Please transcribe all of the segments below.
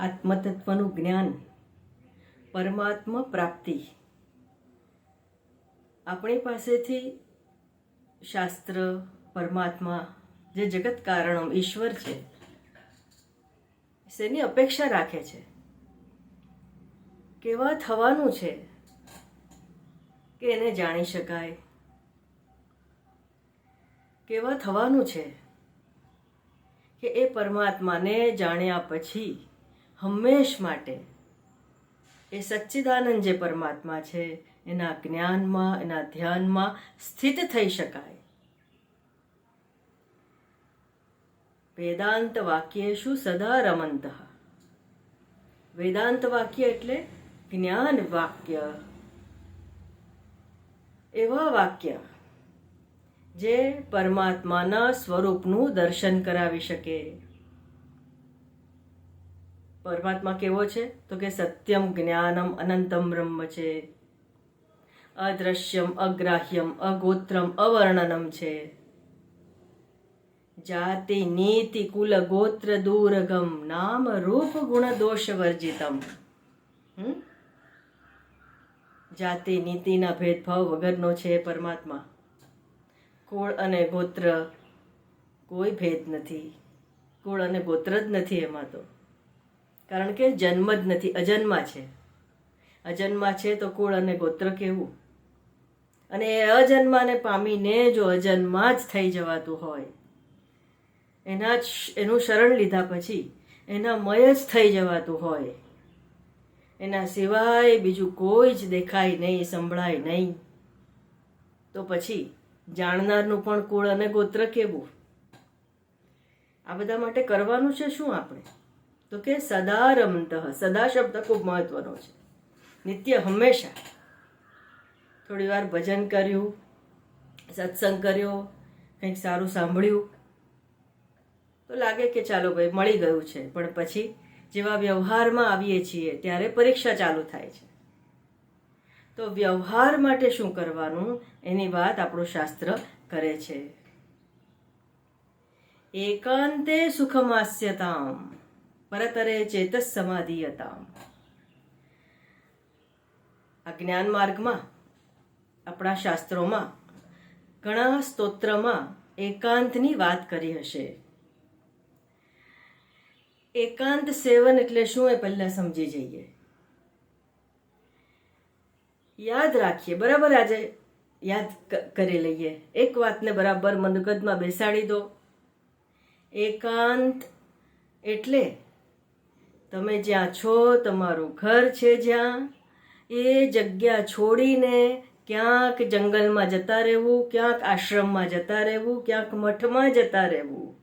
આત્મતત્વનું જ્ઞાન, પરમાત્મા પ્રાપ્તિ. આપણી પાસેથી શાસ્ત્ર, પરમાત્મા, જે જગત કારણો, ઈશ્વર છે, શેની અપેક્ષા રાખે છે? કેવા થવાનું છે કે એને જાણી શકાય? કેવા થવાનું છે કે એ પરમાત્માને જાણ્યા પછી હંમેશ માટે. એ સચ્ચિદાનંદ જે પરમાત્મા છે, એના જ્ઞાનમાં, એના ધ્યાનમાં સ્થિત થઈ શકાય. વેદાંત વાક્યેશુ સદા રમંત. વેદાંત વાક્ય એટલે જ્ઞાન વાક્ય. એવા વાક્ય જે પરમાત્માના સ્વરૂપનું દર્શન કરાવી શકે. પરમાત્મા કેવો છે? તો કે સત્યમ જ્ઞાનમ અનંતમ બ્રહ્મ છે અદ્રશ્યમ, અગ્રાહ્યમ, અગોત્રમ, અવર્ણનમ છે. જાતિ, નીતિ, કુલ, ગોત્ર, દૂરગમ, નામ, રૂપ, ગુણ, દોષ, વર્જિતમ? જાતિ, નીતિના ભેદભાવ વગરનો છે પરમાત્મા. કુળ અને ગોત્ર કોઈ ભેદ નથી. કુળ અને ગોત્ર જ નથી એમાં તો. કારણ કે જન્મ જ નથી, અજન્મા છે. અજન્મા છે તો કુળ અને ગોત્ર કેવું? અને એ અજન્માને પામીને જો અજન્મા જ થઈ જવાતું હોય, એના જ એનું શરણ લીધા પછી એના મય જ થઈ જવાતું હોય. એના સિવાય બીજું કોઈ જ દેખાય નહીં, સંભળાય નહીં. તો પછી જાણનારનું પણ કુળ અને ગોત્ર કેવું? આ બધા માટે કરવાનું છે શું આપણે? તો કે સદા રમત સદા શબ્દ ખૂબ મહત્વનો છે. નિત્ય હંમેશા થોડી વાર ભજન કર્યું, સત્સંગ કર્યો, કંઈક સારું સાંભળ્યું, તો લાગે કે ચાલો ભાઈ મળી ગયું છે. પણ પછી જેવા વ્યવહારમાં આવીએ છીએ ત્યારે પરીક્ષા ચાલુ થાય છે. તો વ્યવહાર માટે શું કરવાનું? એની વાત આપણું શાસ્ત્ર કરે છે. એકાંતે સુખમાસ્યતામ. પરતરે ચેતસ સમાધિયતામ આ જ્ઞાન માર્ગમાં, આપણા શાસ્ત્રોમાં, ઘણા સ્તોત્રમાં એકાંતની વાત કરી હશે. એકાંત સેવન એટલે શું એ પહેલા સમજી જઈએ. યાદ રાખીએ, બરાબર આજે? યાદ કરી લઈએ. એક વાતને બરાબર મનગજમાં બેસાડી દો. એકાંત એટલે તમે જ્યાં છો, તમારું ઘર છે જ્યાં. એ જગ્યા છોડીને ક્યાંક જંગલમાં જતા રહેવું, ક્યાંક આશ્રમમાં જતા રહેવું, ક્યાંક મઠમાં જતા રહેવું.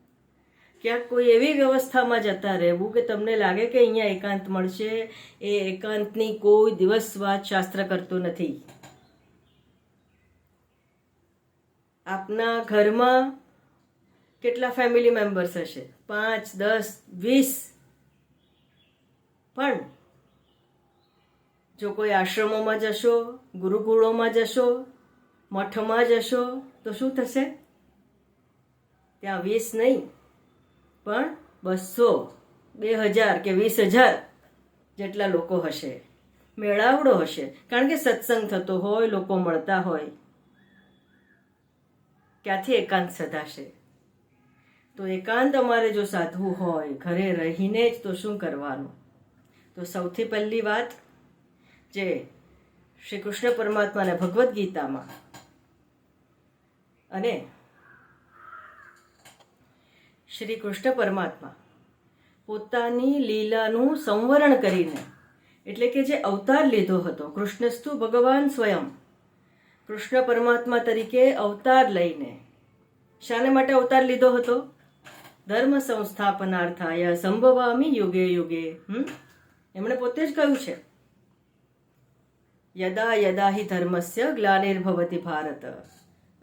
ક્યાંક કોઈ એવી વ્યવસ્થામાં જતા રહેવું કે તમને લાગે કે અહીંયા એકાંત મળશે. એ એકાંતની કોઈ દિવસ વાત શાસ્ત્ર કરતું નથી. આપના ઘરમાં કેટલા ફેમિલી મેમ્બર્સ હશે? પાંચ, દસ, વીસ? પણ જો કોઈ આશ્રમોમાં જશો, ગુરુકુળોમાં જશો, મઠમાં જશો, તો શું થશે? ત્યાં વીસ નહીં, પણ બસો, બે હજાર કે વીસ હજાર જેટલા લોકો હશે. મેળાવડો હશે. કારણ કે સત્સંગ થતો હોય, લોકો મળતા હોય. ક્યાંથી એકાંત સધાશે? તો એકાંત અમારે જો સાધવું હોય, ઘરે રહીને જ તો શું કરવાનું? તો સૌથી પહેલી વાત જે શ્રી કૃષ્ણ પરમાત્માને ભગવદ્ ગીતામાં અને શ્રી કૃષ્ણ પરમાત્મા પોતાની લીલાનું સંવરણ કરીને, એટલે કે જે અવતાર લીધો હતો, કૃષ્ણસ્તુ ભગવાન સ્વયં, કૃષ્ણ પરમાત્મા તરીકે અવતાર લઈને શાને માટે અવતાર લીધો હતો? ધર્મ સંસ્થાપનાર્થાય સંભવામી યુગે યુગે, હમ? એમણે પોતે જ કહ્યું છે, યદા યદા હિ ધર્મસ્ય ગ્લાનિર્ભવતિ ભારત.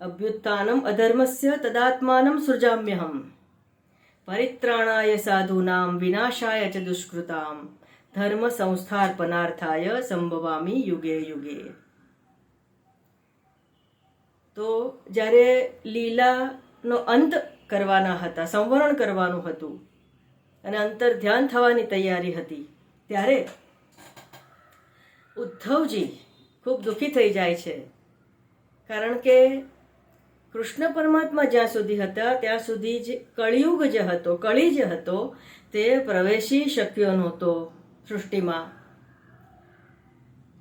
અભ્યુત્થાનમ અધર્મસ્ય તદાત્માનમ સૃજામ્યહમ. પરિત્રાણાય સાધૂનામ વિનાશાય ચ દુષ્કૃતામ. ધર્મ સંસ્થાર્પનાર્થાય સંભવામી યુગે યુગે. તો જ્યારે લીલાનો અંત કરવાના હતા, સંવરણ કરવાનું હતું, અને અંતર ધ્યાન થવાની તૈયારી હતી ત્યારે ઉદ્ધવજી ખૂબ દુઃખી થઈ જાય છે. કારણ કે કૃષ્ણ પરમાત્મા જ્યાં સુધી હતા, ત્યાં સુધી જ કળિયુગ જે હતો, કળી જે હતો, તે પ્રવેશી શક્યો નહોતો સૃષ્ટિમાં.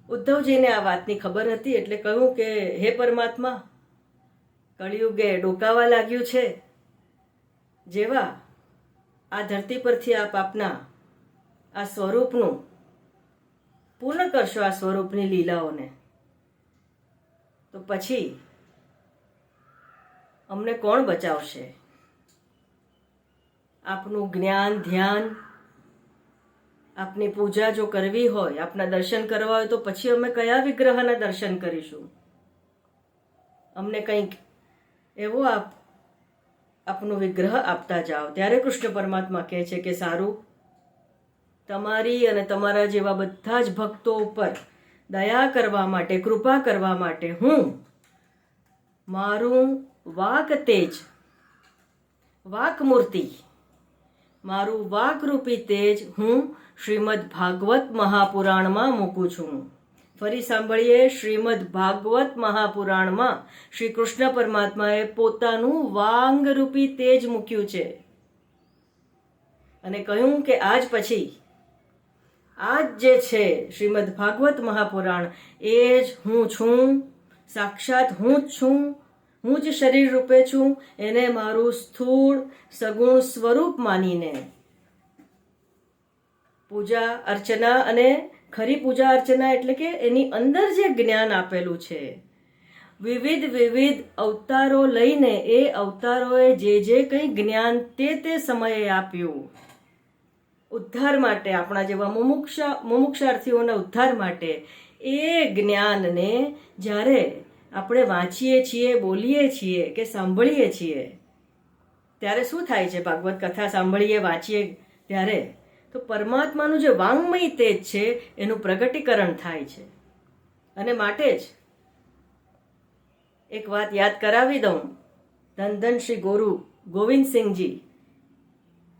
ઉદ્ધવજીને આ વાતની ખબર હતી એટલે કહ્યું કે, હે પરમાત્મા, કળિયુગે ડોકાવા લાગ્યું છે. જેવા આ ધરતી પરથી આપ આપના આ સ્વરૂપનું. પૂર્ણ કરશો આ સ્વરૂપની લીલાઓને. તો પછી અમને કોણ બચાવશે? આપનું જ્ઞાન, ધ્યાન, આપની પૂજા જો કરવી હોય, આપના દર્શન કરવા હોય, તો પછી અમે કયા વિગ્રહના દર્શન કરીશું? અમને કંઈક એવો આપ, આપનો વિગ્રહ આપતા જાઓ. ત્યારે કૃષ્ણ પરમાત્મા કહે છે કે સારું તમારી અને તમારા જેવા બધા જ ભક્તો ઉપર દયા કરવા માટે, કૃપા કરવા માટે હું મારું વાક તેજ, વાક મૂર્તિ, મારું વાકરૂપી તેજ હું શ્રીમદ ભાગવત મહાપુરાણમાં મૂકું છું. ફરી સાંભળીએ શ્રીમદ ભાગવત મહાપુરાણમાં શ્રી કૃષ્ણ પરમાત્માએ પોતાનું વાંગરૂપી તેજ મૂક્યું છે. અને કહ્યું કે આજ પછી આજ જે છે શ્રીમદ ભાગવત મહાપુરાણ, એ જ હું છું, સાક્ષાત હું જ છું, હું જ શરીર રૂપે છું, એને મારું સ્થૂળ, સગુણ સ્વરૂપ માનીને. પૂજા અર્ચના અને ખરી પૂજા અર્ચના એટલે કે એની અંદર જે જ્ઞાન આપેલું છે, વિવિધ વિવિધ અવતારો લઈને એ અવતારોએ જે જે કંઈ જ્ઞાન તે તે સમયે આપ્યું. ઉદ્ધાર માટે, આપણા જેવા મુમુક્ષા, મુમુક્ષાર્થીઓના ઉદ્ધાર માટે એ જ્ઞાનને જ્યારે આપણે વાંચીએ છીએ, બોલીએ છીએ કે સાંભળીએ છીએ, ત્યારે શું થાય છે? ભાગવત કથા સાંભળીએ, વાંચીએ ત્યારે તો પરમાત્માનું જે વાંગમય તેજ છે, એનું પ્રગટીકરણ થાય છે. અને માટે જ એક વાત યાદ કરાવી દઉં. ધન ધન શ્રી ગોરુ ગોવિંદસિંહજી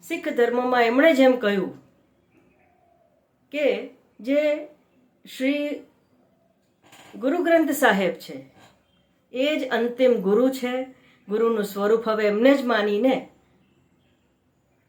શીખ ધર્મમાં એમણે જેમ કહ્યું કે જે શ્રી ગુરુ ગ્રંથ સાહેબ છે, એ જ અંતિમ ગુરુ છે. ગુરુનું સ્વરૂપ હવે એમને જ માનીને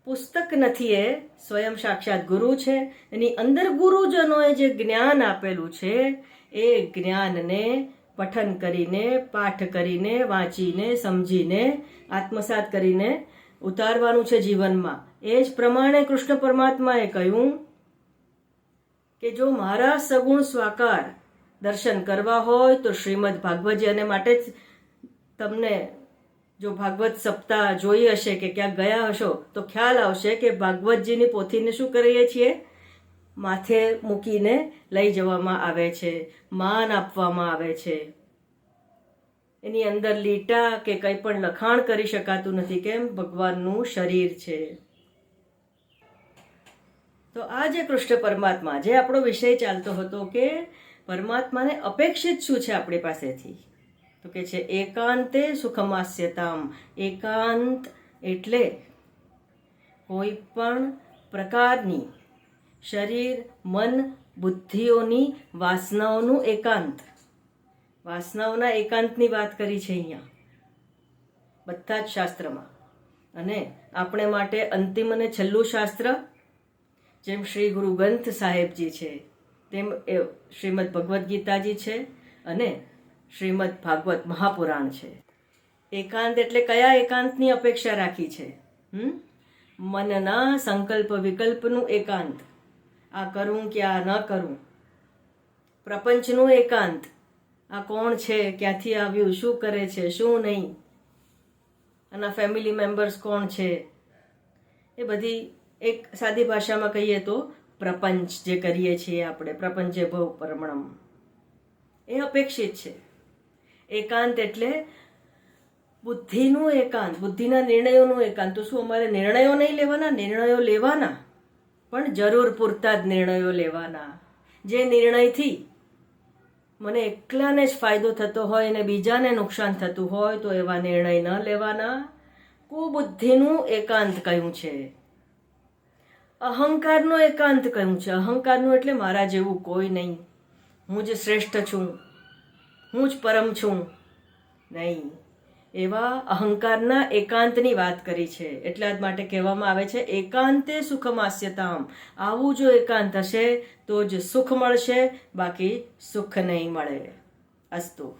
પુસ્તક નથી, એ સ્વયં સાક્ષાત ગુરુ છે. એની અંદર ગુરુજનોએ જે જ્ઞાન આપેલું છે, એ જ્ઞાનને પઠન કરીને, પાઠ કરીને, વાંચીને, સમજીને, આત્મસાત કરીને ઉતારવાનું છે જીવનમાં. એ જ પ્રમાણે કૃષ્ણ પરમાત્માએ કહ્યું કે જો મારા સગુણ સ્વાકાર દર્શન કરવા હોય તો શ્રીમદ ભાગવતજી અને માટે જ તમને જો ભાગવત સપ્તાહ જોઈ હશે કે ક્યાંક ગયા હશો, તો ખ્યાલ આવશે કે ભાગવતજીની પોથીને શું કરીએ છીએ? માથે મૂકીને લઈ જવામાં આવે છે, માન આપવામાં આવે છે. એની અંદર લીટા કે કંઈ પણ લખાણ કરી શકાતું નથી. કેમ? ભગવાનનું શરીર છે. તો આ જે કૃષ્ણ પરમાત્મા, જે આપણો વિષય ચાલતો હતો કે પરમાત્માને અપેક્ષિત શું છે આપણી પાસેથી? તો કે છે, એકાંતે સુખમાસ્યતામ. એકાંત એટલે કોઈ પણ પ્રકારની શરીર, મન, બુદ્ધિઓની વાસનાઓનું એકાંત. વાસનાઓના એકાંતની વાત કરી છે અહીંયા. બધા જ શાસ્ત્રમાં. અને આપણે માટે અંતિમ અને છેલ્લું શાસ્ત્ર, જેમ શ્રી ગુરુ ગ્રંથ સાહેબજી છે, તેમ એ શ્રીમદ ભગવદ્ ગીતાજી છે અને શ્રીમદ ભાગવત મહાપુરાણ છે. એકાંત એટલે કયા એકાંતની અપેક્ષા રાખી છે? હમ? મનના સંકલ્પ વિકલ્પનું એકાંત. આ કરું કે આ ન કરું? પ્રપંચનું એકાંત. આ કોણ છે? ક્યાંથી આવ્યું? શું કરે છે? શું નહીં? આના ફેમિલી મેમ્બર્સ કોણ છે? એ બધી એક સાદી ભાષામાં કહીએ તો પ્રપંચ જે કરીએ છીએ આપણે, પ્રપંચે ભવ પરમણમ એ અપેક્ષિત છે. એકાંત એટલે બુદ્ધિનું એકાંત, બુદ્ધિના નિર્ણયોનું એકાંત. તો શું અમારે નિર્ણયો નહીં લેવાના? નિર્ણયો લેવાના. પણ જરૂર પૂરતા જ નિર્ણયો લેવાના. જે નિર્ણયથી મને એકલાને જ ફાયદો થતો હોય અને બીજાને નુકસાન થતું હોય તો એવા નિર્ણય ન લેવાના. કુબુદ્ધિનું એકાંત કયું છે? અહંકારનો એકાંત કહ્યું છે? અહંકારનું એટલે મારા જેવું કોઈ નહીં. હું જ શ્રેષ્ઠ છું. હું જ પરમ છું. નહીં. એવા અહંકારના એકાંતની વાત કરી છે. એટલા જ માટે કહેવામાં આવે છે, એકાંતે સુખમાસ્યતામ. આવું જો એકાંત હશે, તો જ સુખ મળશે, બાકી સુખ નહીં મળે. અસ્તુ.